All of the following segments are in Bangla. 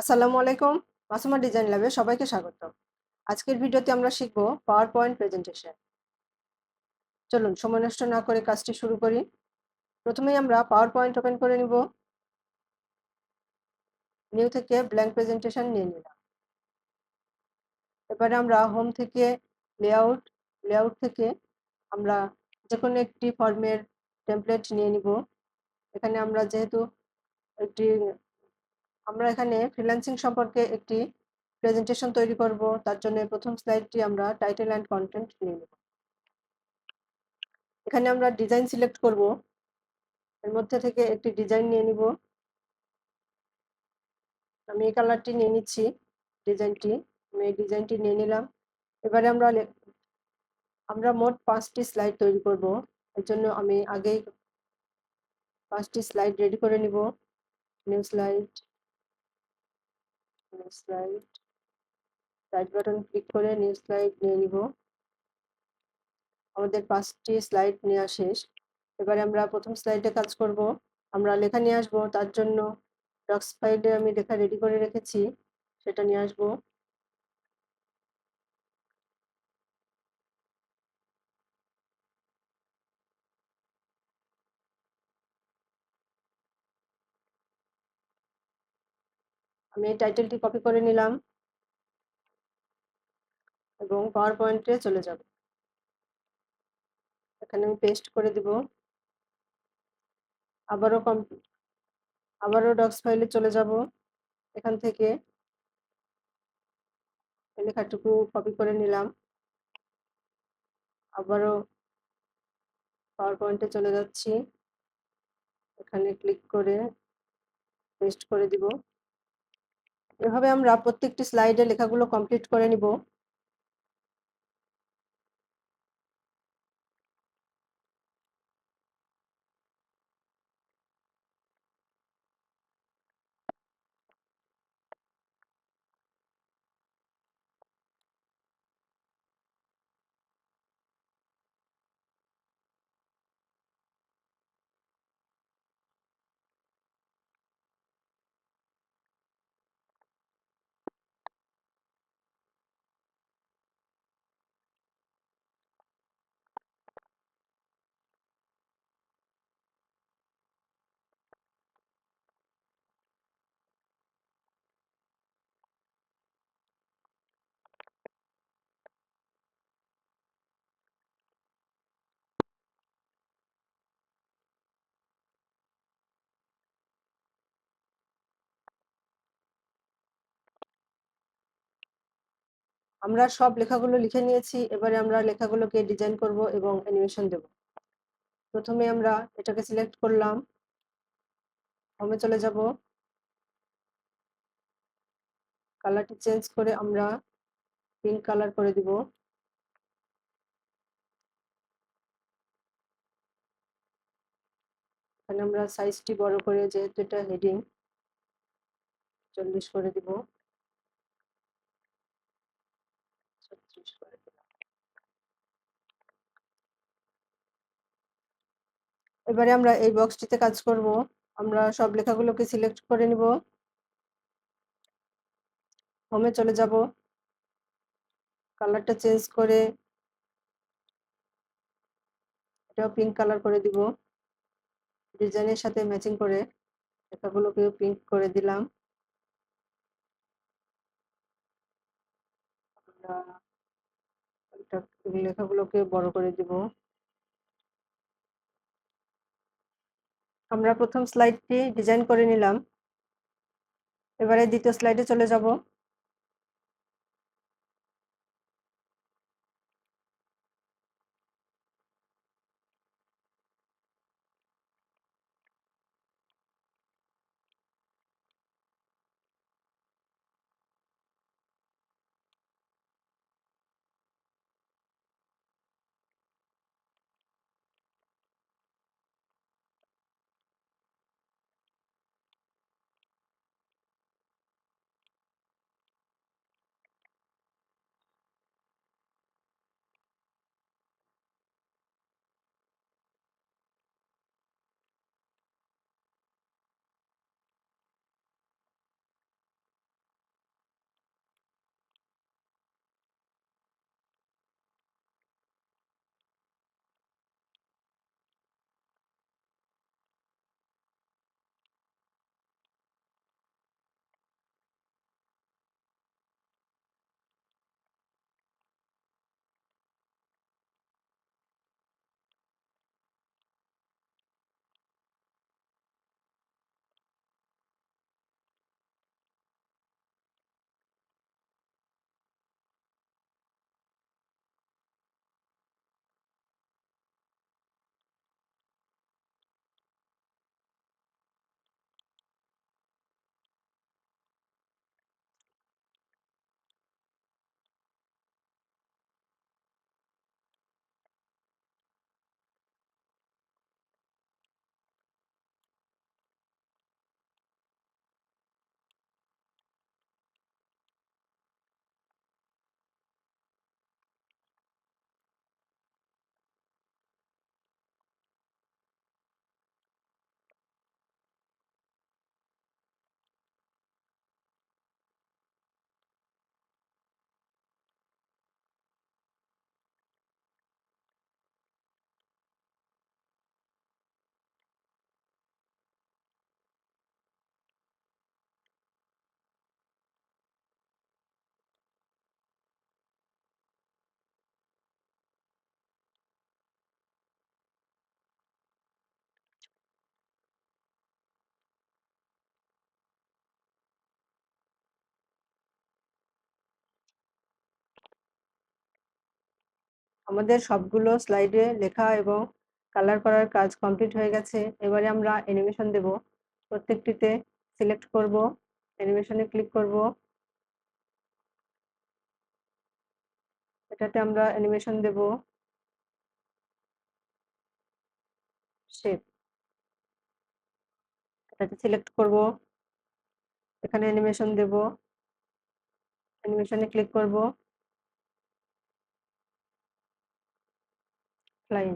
আসসালামু আলাইকুম, মাসুমা ডিজাইন ল্যাবে সবাইকে স্বাগত আজকের ভিডিওতে আমরা শিখব পাওয়ার পয়েন্ট প্রেজেন্টেশন চলুন, সময় নষ্ট না করে কাজটি শুরু করি। প্রথমেই আমরা পাওয়ার পয়েন্ট ওপেন করে নিব। নিউ থেকে ব্ল্যাঙ্ক প্রেজেন্টেশন নিয়ে নিলাম। এবারে আমরা হোম থেকে লেআউট লেআউট থেকে আমরা যে কোনো একটি ফর্মের টেমপ্লেট নিয়ে নিব। এখানে আমরা যেহেতু একটি আমরা এখানে ফ্রিল্যান্সিং সম্পর্কে একটি প্রেজেন্টেশন তৈরি করব। তার জন্য প্রথম স্লাইডটি আমরা টাইটেল অ্যান্ড কন্টেন্ট নিয়ে নেব। এখানে আমরা ডিজাইন সিলেক্ট করব। এর মধ্যে থেকে একটি ডিজাইন নিয়ে নিব। আমি এই কালারটি নিয়ে নিচ্ছি ডিজাইনটি আমি এই ডিজাইনটি নিয়ে নিলাম। এবারে আমরা আমরা মোট পাঁচটি স্লাইড তৈরি করব। এর জন্য আমি আগেই পাঁচটি স্লাইড রেডি করে নিব। New slide slide right button click করে নিউ স্লাইড নিয়ে নিব। আমাদের পাঁচটি স্লাইড নেওয়া শেষ। এবারে আমরা প্রথম স্লাইডে কাজ করব। আমরা লেখা নিয়ে আসব, তার জন্য ডক্স ফাইলে আমি লেখা রেডি করে রেখেছি, সেটা নিয়ে আসব। আমি এই টাইটেলটি কপি করে নিলাম এবং পাওয়ার পয়েন্টে চলে যাব। এখানে আমি পেস্ট করে দিব। আবারও কম আবারও ডক্স ফাইলে চলে যাব। এখান থেকে লেখাটুকু কপি করে নিলাম। আবারও পাওয়ার পয়েন্টে চলে যাচ্ছি। এখানে ক্লিক করে পেস্ট করে দিব। এভাবে আমরা প্রত্যেকটি স্লাইডে লেখাগুলো কমপ্লিট করে নিব। আমরা সব লেখাগুলো লিখে নিয়েছি, এবারে আমরা লেখাগুলোকে ডিজাইন করব এবং অ্যানিমেশন দেব। প্রথমে আমরা এটাকে সিলেক্ট করলাম। হোমে চলে যাব। কালারটি চেঞ্জ করে আমরা পিঙ্ক কালার করে দিব। এখানে আমরা সাইজটি বড় করে, যেহেতু এটা হেডিং চল্লিশ করে দিব ছত্রিশ করে দিলাম এবারে আমরা এই বক্সটিতে কাজ করব। আমরা সব লেখাগুলোকে সিলেক্ট করে নিব। হোমে চলে যাব। কালারটা চেঞ্জ করে এটাও পিঙ্ক কালার করে দিব। ডিজাইনের সাথে ম্যাচিং করে লেখাগুলোকে পিঙ্ক করে দিলাম। লেখাগুলোকে বড় করে দিব। আমরা প্রথম স্লাইডটি ডিজাইন করে নিলাম। এবারে দ্বিতীয় স্লাইডে চলে যাব। আমাদের সবগুলো স্লাইডে লেখা এবং কালার করার কাজ কমপ্লিট হয়ে গেছে। এবারে আমরা অ্যানিমেশন দেব। প্রত্যেকটিতে সিলেক্ট করব অ্যানিমেশনে ক্লিক করব। এটাতে আমরা অ্যানিমেশন দেব। শেপ এটাতে সিলেক্ট করব। এখানে অ্যানিমেশন দেব। অ্যানিমেশনে ক্লিক করব। ফ্লাইং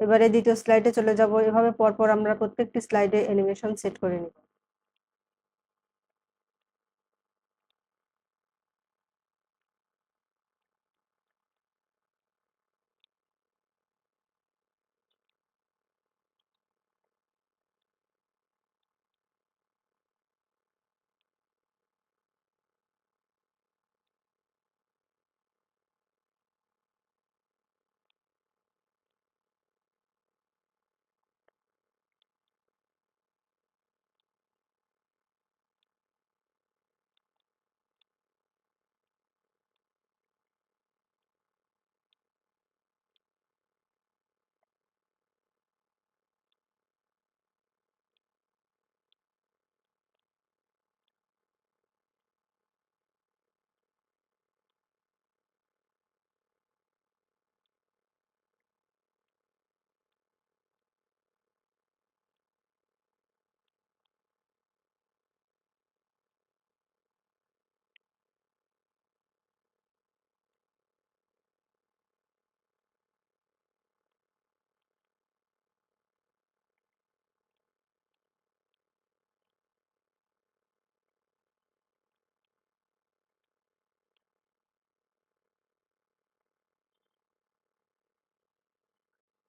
এবারে দ্বিতীয় স্লাইডে চলে যাব। এভাবে পরপর আমরা প্রত্যেকটি স্লাইডে অ্যানিমেশন সেট করে নিব।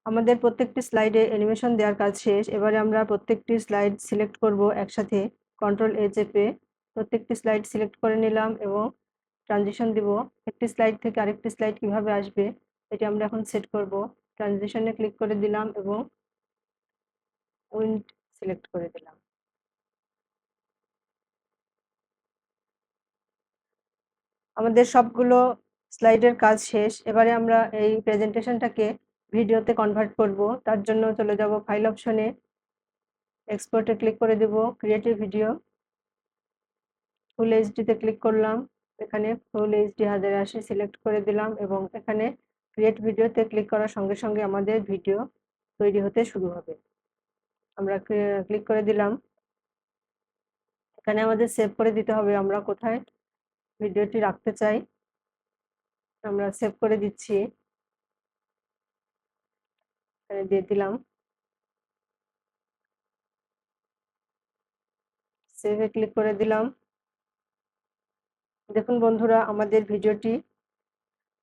আমাদের প্রত্যেকটি স্লাইডে অ্যানিমেশন দেওয়ার কাজ শেষ। এবারে আমরা প্রত্যেকটি স্লাইড সিলেক্ট করব একসাথে। কন্ট্রোল এ চেপে প্রত্যেকটি স্লাইড সিলেক্ট করে নিলাম এবং ট্রানজিশন দিব। একটি স্লাইড থেকে আরেকটি স্লাইড কীভাবে আসবে এটি আমরা এখন সেট করব। ট্রানজিশনে ক্লিক করে দিলাম এবং উইন্ড সিলেক্ট করে দিলাম। আমাদের সবগুলো স্লাইডের কাজ শেষ। এবারে আমরা এই প্রেজেন্টেশনটাকে ভিডিওতে কনভার্ট করব, তার জন্য চলে যাব ফাইল অপশনে এক্সপোর্টে ক্লিক করে দেব ক্রিয়েটিভ ভিডিও ফুল এইচডিতে ক্লিক করলাম, এখানে ফুল এইচডি হাজার আশি সিলেক্ট করে দিলাম এবং এখানে ক্রিয়েট ভিডিওতে ক্লিক করার সঙ্গে সঙ্গে আমাদের ভিডিও তৈরি হতে শুরু হবে। আমরা ক্লিক করে দিলাম। এখানে আমাদের সেভ করে দিতে হবে, আমরা কোথায় ভিডিওটি রাখতে চাই, আমরা সেভ করে দিচ্ছি। দিয়ে দিলাম। সেভে ক্লিক করে দিলাম। দেখুন বন্ধুরা, আমাদের ভিডিওটি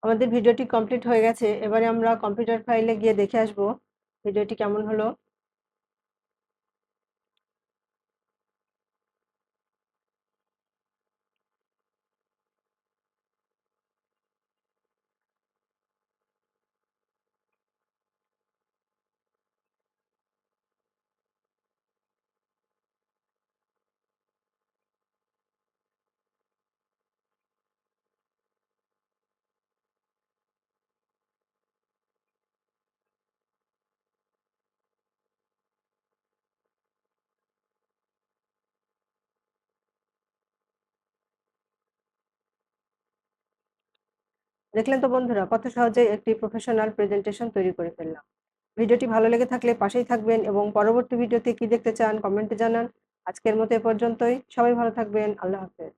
আমাদের ভিডিওটি কমপ্লিট হয়ে গেছে। এবারে আমরা কম্পিউটার ফাইলে গিয়ে দেখে আসব ভিডিওটি কেমন হলো। দেখলেন তো বন্ধুরা, কত সহজে একটি প্রফেশনাল প্রেজেন্টেশন তৈরি করে ফেললাম। ভিডিওটি ভালো লেগে থাকলে পাশেই থাকবেন এবং পরবর্তী ভিডিওতে কি দেখতে চান কমেন্টে জানান। আজকের মতো এ পর্যন্তই। সবাই ভালো থাকবেন। আল্লাহ হাফেজ।